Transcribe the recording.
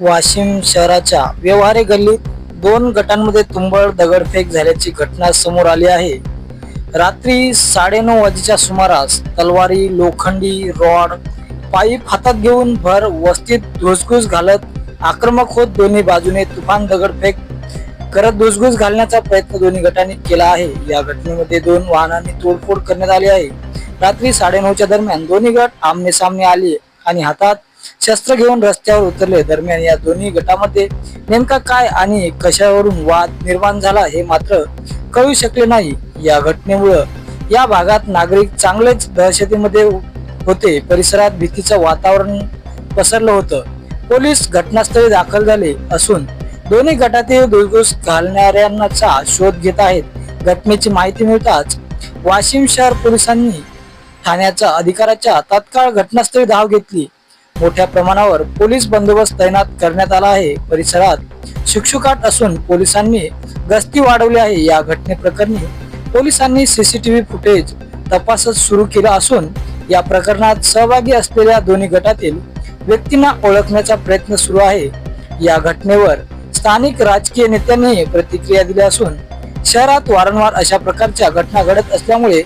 वाशिम शहराच्या व्यवहारे गल्लीत दोन गटांमध्ये तुंबळ दगडफेक झाल्याची घटना समोर आली आहे. रात्री साडेनऊ वाजेच्या सुमारास तलवारी लोखंडी रॉड पाईप हातात घेऊन भर वस्तीत धुसघूस घालत आक्रमक होत दोन्ही बाजूने तुफान दगडफेक करत धुसघूस घालण्याचा प्रयत्न दोन्ही गटांनी केला आहे. या घटनेमध्ये दोन वाहनांनी तोडफोड करण्यात आली आहे. रात्री साडेनऊच्या दरम्यान दोन्ही गट आमने सामने आले आणि हातात शस्त्र घेऊन रस्त्यावर उतरले. दरम्यान या दोन्ही गटामध्ये नेमका काय आणि कशावरून वाद निर्माण झाला हे मात्र कळू शकले नाही. या घटनेमुळं या भागात नागरिक चांगलेच दहशतीमध्ये होते. परिसरात भीतीचं वातावरण पसरलं होतं. पोलीस घटनास्थळी दाखल झाले असून दोन्ही गटातील दुर्घुस घालणाऱ्यांचा शोध घेत आहेत. घटनेची माहिती मिळताच वाशिम शहर पोलिसांनी ठाण्याच्या अधिकाऱ्याच्या तात्काळ घटनास्थळी धाव घेतली. मोठ्या प्रमाणावर पोलीस बंदोबस्त तैनात करण्यात आला आहे. परिसरात शिक्षुकाट असून पोलिसांनी गस्ती वाढवली आहे. या घटनेप्रकरणी पोलिसांनी सीसीटीव्ही फुटेज तपासच सुरू केला असून या प्रकरणात सहभागी असलेल्या दोन्ही गटातील व्यक्तींना ओळखण्याचा प्रयत्न सुरू आहे. या घटनेवर स्थानिक राजकीय नेत्यांनी प्रतिक्रिया दिल्या असून शहरात वारंवार अशा प्रकारच्या घटना घडत असल्यामुळे